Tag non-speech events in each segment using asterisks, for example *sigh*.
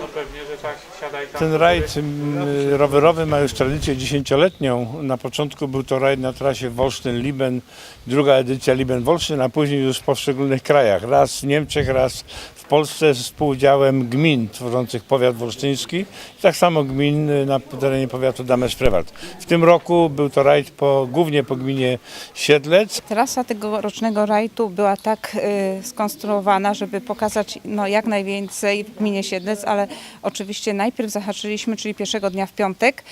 No pewnie, że tak, siadaj tam. Ten rajd mm, rowerowy ma już tradycję dziesięcioletnią. Na początku był to rajd na trasie Wolsztyn-Liben, druga edycja Liben-Wolsztyn, a później już w poszczególnych krajach. Raz w Niemczech, raz Polsce z współudziałem gmin tworzących powiat wolsztyński i tak samo gmin na terenie powiatu Dames-Prewald. W tym roku był to rajd po, głównie po gminie Siedlec. Trasa tegorocznego rajdu była tak y, skonstruowana, żeby pokazać no, jak najwięcej w gminie Siedlec, ale oczywiście najpierw zahaczyliśmy, czyli pierwszego dnia w piątek,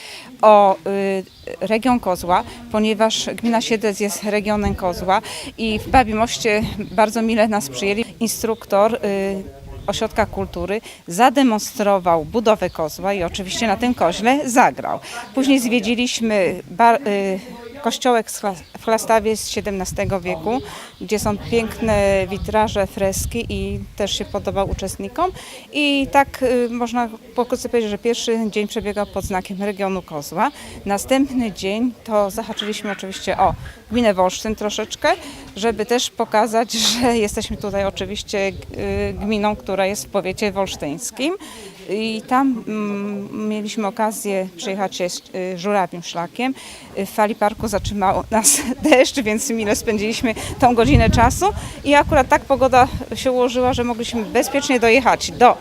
o y, region Kozła, ponieważ gmina Siedlec jest regionem Kozła i w Babimoście bardzo mile nas przyjęli. Instruktor y, Ośrodka Kultury zademonstrował budowę kozła i oczywiście na tym koźle zagrał. Później zwiedziliśmy bar, y, kościołek z w Chlastawie z XVII wieku, gdzie są piękne witraże, freski i też się podobał uczestnikom. I tak y, można pokrótce powiedzieć, że pierwszy dzień przebiegał pod znakiem regionu Kozła. Następny dzień to zahaczyliśmy oczywiście o gminę Wolsztyn troszeczkę, żeby też pokazać, *laughs* że jesteśmy tutaj oczywiście y, gminą, która jest w powiecie wolsztyńskim. I tam mm, mieliśmy okazję przejechać się z y, żurawim szlakiem. Y, W fali parku zatrzymał *laughs* nas *laughs* deszcz, więc mile spędziliśmy tą godzinę czasu. I akurat tak pogoda się ułożyła, że mogliśmy bezpiecznie dojechać do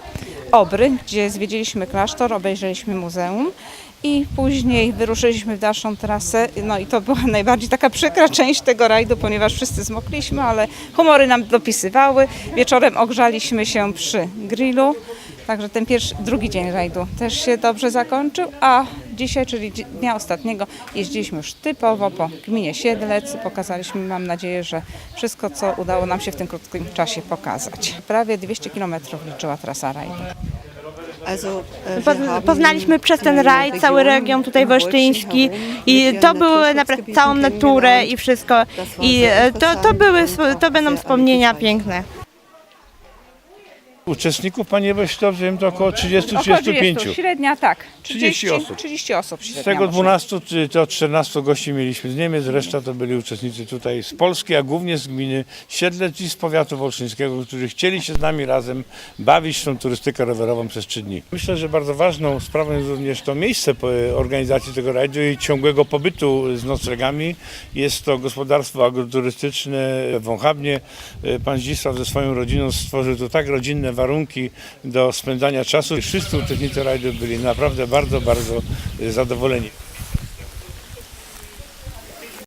Obry, gdzie zwiedziliśmy klasztor, obejrzeliśmy muzeum. I później wyruszyliśmy w dalszą trasę. No i to była *laughs* najbardziej taka przykra część tego rajdu, ponieważ wszyscy zmokliśmy, ale humory nam dopisywały. Wieczorem ogrzaliśmy się przy grillu. Także ten pierwszy, drugi dzień rajdu też się dobrze zakończył, a dzisiaj, czyli dnia ostatniego, jeździliśmy już typowo po gminie Siedlec. Pokazaliśmy, mam nadzieję, że wszystko, co udało nam się w tym krótkim czasie pokazać. Prawie 200 km liczyła trasa rajdu. E, Poznaliśmy przez ten raj cały Region tutaj wolsztyński i to były naprawdę całą naturę i wszystko. I e, to, to, były, to będą wspomnienia piękne. Uczestników, panie dobrze wiem, to około Około 30-35. 30, średnia tak. 30 osób. 30 osób Z tego może. 12 czy to 14 gości mieliśmy z Niemiec, reszta to byli uczestnicy tutaj z Polski, a głównie z gminy Siedlec i z powiatu wolszyńskiego, którzy chcieli się z nami razem bawić w tą turystykę rowerową przez 3 dni. Myślę, że bardzo ważną sprawą jest również to miejsce po organizacji tego rajdu i ciągłego pobytu z noclegami. Jest to gospodarstwo agroturystyczne w Wąchabnie. Pan Zdzisław ze swoją rodziną stworzył tu tak rodzinne warunki do spędzania czasu. Wszyscy uczestnicy rajdu byli naprawdę bardzo, bardzo zadowoleni.